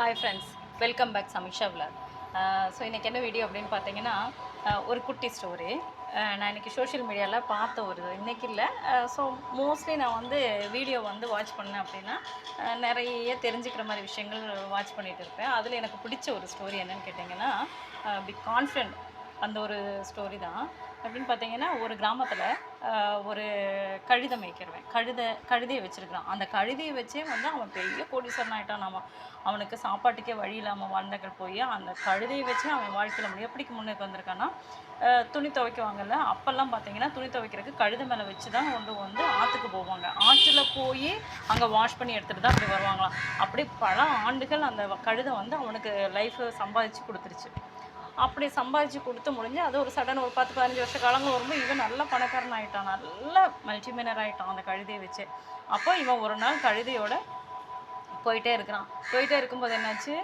Hi friends welcome back Samisha vlog so இன்றைக்கி என்ன video அப்படின்னு பார்த்தீங்கன்னா uh, ஒரு குட்டி ஸ்டோரி uh, நான் இன்றைக்கி சோஷியல் மீடியாவில் பார்த்த ஒரு இன்றைக்கி இல்லை. ஸோ uh, மோஸ்ட்லி நான் வந்து வீடியோ வந்து வாட்ச் பண்ணேன் அப்படின்னா நிறைய தெரிஞ்சுக்கிற மாதிரி விஷயங்கள் வாட்ச் பண்ணிகிட்டு இருப்பேன். அதில் எனக்கு பிடிச்ச ஒரு ஸ்டோரி என்னென்னு கேட்டிங்கன்னா பி கான்ஃபிடென்ட் அந்த ஒரு ஸ்டோரி தான். அப்படின்னு பார்த்தீங்கன்னா ஒரு கிராமத்தில் ஒரு கழுதை மேய்க்கிறவன் கழுதை கழுதையை வச்சுருக்கிறான். அந்த கழுதையை வச்சே வந்து அவன் பெரிய கோடீஸ்வரன் ஆகிட்டான் அவன் அவனுக்கு சாப்பாட்டுக்கே வழி இல்லாமல் வாழ்ந்தகள் போய் அந்த கழுதையை வச்சு அவன் வாழ்க்கையில் முடியும் எப்படிக்கு முன்னுக்கு வந்திருக்கான்னா துணி துவைக்குவாங்கல்ல அப்போல்லாம் பார்த்தீங்கன்னா துணி துவைக்கிறதுக்கு கழுதை மேலே வச்சு தான் கொண்டு வந்து ஆற்றுக்கு போவாங்க. ஆற்றுல போய் அங்கே வாஷ் பண்ணி எடுத்துகிட்டு தான் அப்படி வருவாங்களாம். அப்படி பல ஆண்டுகள் அந்த கழுதை வந்து அவனுக்கு லைஃப் சம்பாதிச்சு கொடுத்துருச்சு. அப்படி சம்பாதிச்சு கொடுத்து முடிஞ்சு அது ஒரு சடன் ஒரு பத்து பதினஞ்சு வருஷ காலங்கள் வரும்போது இவன் நல்ல பணக்காரன் ஆகிட்டான் நல்ல மல்டிமினர் ஆகிட்டான் அந்த கழுதையை வச்சு. அப்போ இவன் ஒரு நாள் கழுதையோட போயிட்டே இருக்கிறான். போயிட்டே இருக்கும்போது என்னாச்சு?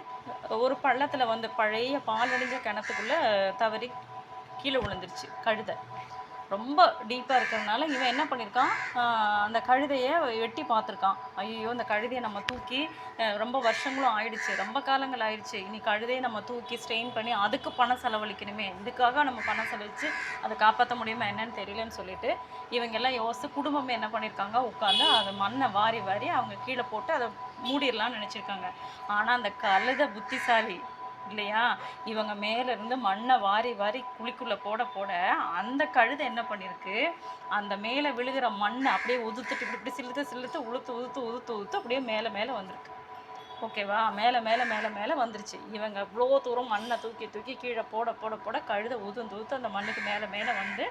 ஒரு பள்ளத்தில் வந்து பழைய பாலடைஞ்ச கிணத்துக்குள்ளே தவறி கீழே விழுந்துருச்சு கழுதை. ரொம்ப டீப்பாக இருக்கிறதுனால இவன் என்ன பண்ணியிருக்கான் அந்த கழுதையை வெட்டி பார்த்துருக்கான். ஐயோ இந்த கழுதையை நம்ம தூக்கி ரொம்ப வருஷங்களும் ஆயிடுச்சு. ரொம்ப காலங்கள் ஆயிடுச்சு. இனி கழுதையை நம்ம தூக்கி ஸ்ட்ரெயின் பண்ணி அதுக்கு பணம் செலவழிக்கணுமே. இதுக்காக நம்ம பணம் செலவழித்து அதை காப்பாற்ற முடியுமா என்னன்னு தெரியலன்னு சொல்லிட்டு இவங்க எல்லாம் யோசித்து குடும்பமே என்ன பண்ணியிருக்காங்க உட்காந்து அதை மண்ணை வாரி வாரி அவங்க கீழே போட்டு அதை மூடிடலாம்னு நினச்சிருக்காங்க. ஆனால் அந்த கழுதை புத்திசாலி. இல்லையா? இவங்க மேலேருந்து மண்ணை வாரி வாரி குழிக்குள்ளே போட போட அந்த கழுதை என்ன பண்ணியிருக்கு அந்த மேலே விழுகிற மண்ணை அப்படியே உதுத்துட்டு இப்படி இப்படி சிலுத்து சிலுத்து உளுத்து உதுத்து உதுத்து உதுத்து அப்படியே மேலே மேலே வந்திருக்கு. ஓகேவா மேலே மேலே மேலே மேலே வந்துருச்சு. இவங்க இவ்வளோ தூரம் மண்ணை தூக்கி தூக்கி கீழே போட போட போட கழுதை உதுந்து உதுத்து அந்த மண்ணுக்கு மேலே மேலே வந்து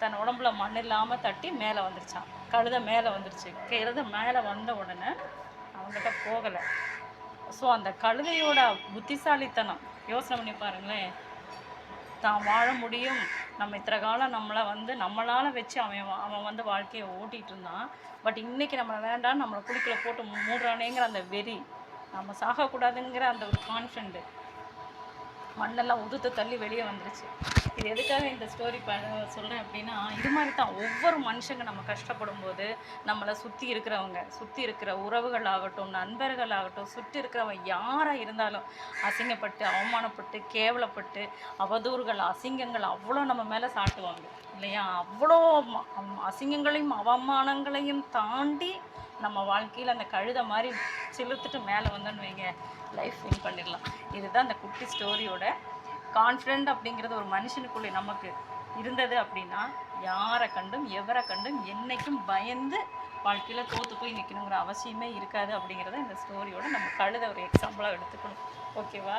தன் உடம்புல மண் இல்லாமல் தட்டி மேலே வந்துருச்சான் கழுதை மேலே வந்துருச்சு. கழுதை மேலே வந்த உடனே அவங்ககிட்ட போகலை. ஸோ அந்த கழுதையோட புத்திசாலித்தனம். யோசனை பண்ணி பாருங்களேன். தான் வாழ முடியும். நம்ம இத்தனை காலம் நம்மளை வந்து நம்மளால் வச்சு அவன் அவன் வந்து வாழ்க்கையை ஓட்டிகிட்டு இருந்தான். பட் இன்றைக்கி நம்மளை வேண்டாம் நம்மளை குளிக்கில் போட்டு மூடுறானேங்கிற அந்த வெறி. நம்ம சாகக்கூடாதுங்கிற அந்த ஒரு கான்ஃபிடென்ட் மண்ணெல்லாம் உதுத்து தள்ளி வெளியே வந்துருச்சு. இது எதுக்காக இந்த ஸ்டோரி ப சொல்கிறேன் அப்படின்னா இது மாதிரி தான் ஒவ்வொரு மனுஷங்க நம்ம கஷ்டப்படும் போது நம்மளை சுற்றி இருக்கிறவங்க சுற்றி இருக்கிற உறவுகள் ஆகட்டும் நண்பர்கள் ஆகட்டும் சுற்றி இருக்கிறவங்க யாராக இருந்தாலும் அசிங்கப்பட்டு அவமானப்பட்டு கேவலப்பட்டு அவதூறுகள் அசிங்கங்கள் அவ்வளோ நம்ம மேலே சாட்டுவாங்க. இல்லையா? அவ்வளோ அம்- அசிங்கங்களையும் அவமானங்களையும் தாண்டி நம்ம வாழ்க்கையில் அந்த கழுதை மாதிரி சிலுத்துட்டு மேலே வந்தோன்னு வைங்க. லைஃப் வின் பண்ணிடலாம். இதுதான் அந்த குட்டி ஸ்டோரியோட கான்ஃபிடென்ட் அப்படிங்கிறது ஒரு மனுஷனுக்குள்ளே நமக்கு இருந்தது அப்படின்னா யாரை கண்டும் எவரை கண்டும் என்னைக்கும் பயந்து வாழ்க்கையில் தோற்று போய் நிற்கணுங்கிற அவசியமே இருக்காது அப்படிங்கிறத இந்த ஸ்டோரியோட நம்ம கழுதை ஒரு எக்ஸாம்பிளாக எடுத்துக்கணும். ஓகேவா